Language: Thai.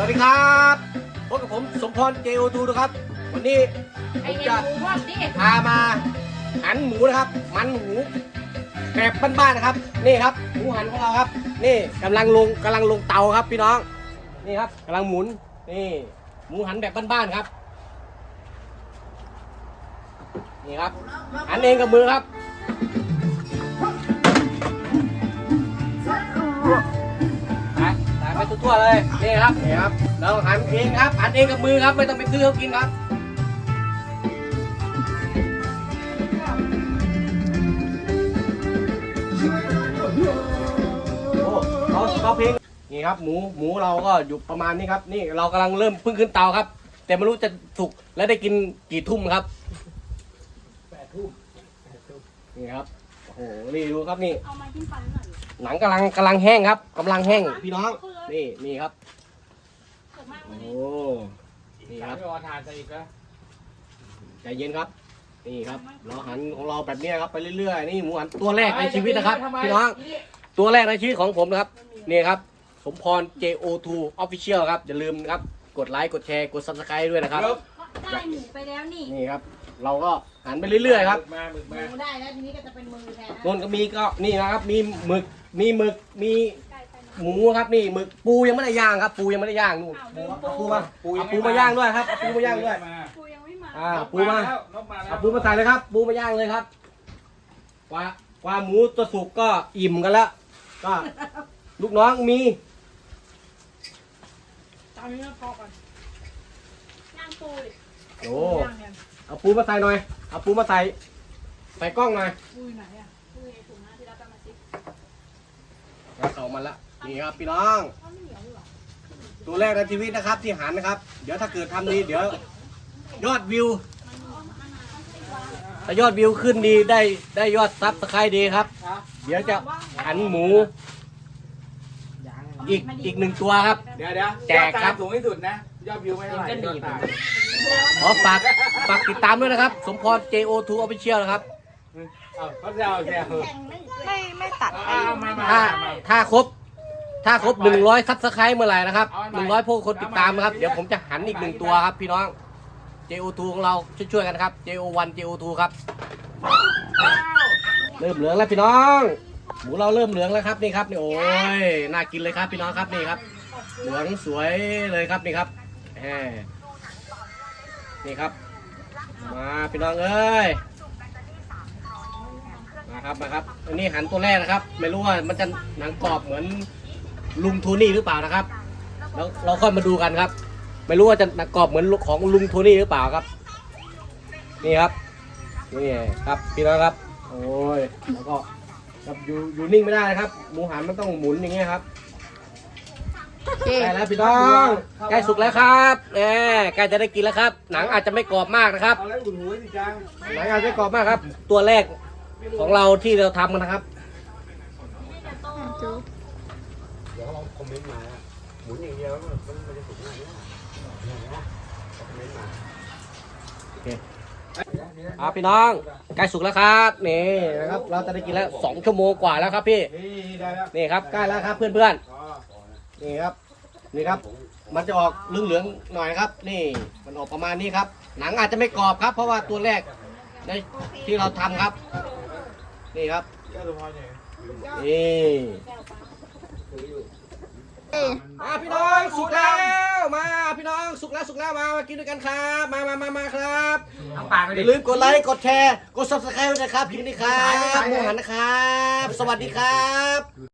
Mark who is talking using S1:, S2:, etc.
S1: สวัสดีครับพบกับผมสมพรเจโอทูนะครับ วันนี้ผ
S2: ไอ
S1: ม
S2: เอ็
S1: จะ
S2: นหมูพร้อมดิ
S1: พามาหันหมูนะครับ มันหมูแบบบ้านๆนะครับ นี่ครับ หมูหันของเราครับ นี่กำลังลงกำลังลงเตาครับ พี่น้อง นี่ครับกำลังหมุน นี่ หมูหันแบบบ้านๆครับ นี่ครับ หันเองกับมือครับ วๆเลย นี่ครับนี่ครับเราหันเองครับหันเองกับมือครับ ไม่ต้องไปซื้อเขากินครับโอ้เขาเขาเพลงนี่ครับ หมูหมูเราก็อยู่ประมาณนี้ครับ นี่เรากำลังเริ่มเพิ่งขึ้นเตาครับ แต่ไม่รู้จะสุกและได้กินกี่ทุ่มครับแปดทุ่มนี่ครับโอ้โหนี่ดูครับนี่
S2: เอามาจิ้มฟันหน่อย
S1: หนังกำลังกำลังแห้งครับกำลังแห้งพี่น้อง นี่นี่ครับ
S2: เกิดมาก
S1: โอ้
S2: เลย
S1: นี่ครับ
S3: ไม่รอทานจะอีกแล้ว
S1: ใจเย็นครับ นี่ครับเราหันของเราแบบเนี้ยครับไปเรื่อยๆ นี่หมูหันตัวแรกในชีวิตนะครับพี่น้อง ตัวแรกในชีวิตของผมนะครับ นี่ครับ สมพร JO2 Official ครับ อย่าลืมนะครับ กดไลค์ กดแชร์ กด Subscribe ด้วยนะครับ
S2: ได้หมูไปแล้วนี่
S1: นี่ครับ เราก็หันไปเรื่อยๆครับ
S3: หมึกมาหมึก
S2: ห
S3: มา
S2: มูได้แล้วทีนี้ก็จะเป็นมือแทน
S1: นนก็มีก็นี่นะครับ มีหมึก มีหมึก มี หมูครับนี่หมึกปูยังไม่ได้ย่างครับ ปูยังไม่ได้ย่างนู่นเอาปูมาเอาปูมาย่างด้วยครับเอาปูมาย่างด้วย
S2: ปูยังไม่มา
S1: อ่าปูมา
S3: แล้วนกมาแล้ว
S1: เอาปูมาใส่เลยครับ ปูมาย่างเลยครับกว่ากว่าหมูจะสุกก็อิ่มกันแล้วก็ลูกน้องมี
S2: ตอนนี้พอก่อนย่างปูดิ
S1: โอ้เอาปูมาใส่หน่อยเอาปูมาใส่ใส่กล้องหน่อย
S2: ปูอยู่ไหนอะปูอยู่ในถุงนะที่รับมาซิ
S1: แล้วเอามาละ นี่ครับพี่น้อง
S2: เขาไม่เหนียวหรอ
S1: ตัวแรกในชีวิตนะครับที่หันนะครับ เดี๋ยวถ้าเกิดทำดีเดี๋ยว ยอดวิวถ้ายอดวิวขึ้นดีได้ได้ยอดซับสไครต์ดีครับ เดี๋ยวจะหันหมู อีกอีกหนึ่งตัวครับ
S3: เดี๋ยวเดี๋ยว
S1: แจกครับ
S3: ยอดตามสูงที่สุดนะ ยอดวิวไม่เท่าไหร่ยอดตาม
S1: ขอฝากฝากติดตามด้วยนะครับ สมพร JO2 Official นะครับ
S3: เอาเขาแซวแซว
S2: ไม่ไม่ตัด
S3: เอามามา
S1: ถ้า
S3: มา
S1: ถ้าครบ ถ้าครบ 100ซับสไครต์เมื่อไหร่นะครับ100พวกคนติดตามนะครับ เดี๋ยวผมจะหันอีกหนึ่งตัวครับพี่น้อง JO2 ของเราช่วยๆกันครับ JO1 JO2 ครับ เริ่มเหลืองแล้วพี่น้องหมูเราเริ่มเหลืองแล้วครับนี่ครับนี่โอ้ยน่ากินเลยครับพี่น้องครับนี่ครับ เหลืองสวยเลยครับนี่ครับแหมนี่ครับ มาพี่น้องเอ้ยมาครับมาครับอันนี้หันตัวแรกนะครับ ไม่รู้ว่ามันจะหนังกรอบเหมือน ลุงโทนี่หรือเปล่านะครับแล้วเราค่อยมาดูกันครับ ไม่รู้ว่าจะหนังกรอบเหมือนของลุงโทนี่หรือเปล่าครับ นี่ครับนี่ครับพี่น้องครับ โอ้ยแล้วก็ครับอยู่อยู่นิ่งไม่ได้นะครับ หมูหันมันต้องหมุนอย่างเงี้ยครับใกล้แล้วพี่น้องใกล้สุกแล้วครับแหมใกล้จะได้กินแล้วครับ หนังอาจจะไม่กรอบมากนะครับ
S3: เอาแล้วอุ่นหัวสิจัง
S1: หนังอาจจะไม่กรอบมากครับ ตัวแรกของเราที่เราทำกันนะครับ
S3: เดี๋ยว เราคอมเมนต์มาหมุนอย่างเดียวมันมันจะสุกง่ายนะคอมเมนต์มา
S1: โอเคอ่าพี่น้องใกล้สุกแล้วครับนี่นะครับเราจะได้กินแล้วสองชั่วโมงกว่าแล้วครับพี่
S3: นี่ได้แล้ว
S1: นี่ครับใกล้แล้วครับเพื่อน
S3: อ๋อ
S1: ๆนี่ครับนี่ครับ มันจะออกเหลืองๆหน่อยนะครับ นี่มันออกประมาณนี้ครับ หนังอาจจะไม่กรอบครับ เพราะว่าตัวแรกในที่เราทำครับ นี่ครับ
S3: แก้วสมพรเนี่ย
S1: นี่ มาพี่น้องสุกแล้วมาพี่น้องสุกแล้วสุกแล้วมามากินด้วยกันครับมามามามาครับ
S3: ทำปากไป
S1: อ
S3: ดิ
S1: ย่าลืมกดไลค์กดแชร์กด subscribe ด้วยนะครับพี่นี่ครับหมูหันนะครับ สวัสดีครับ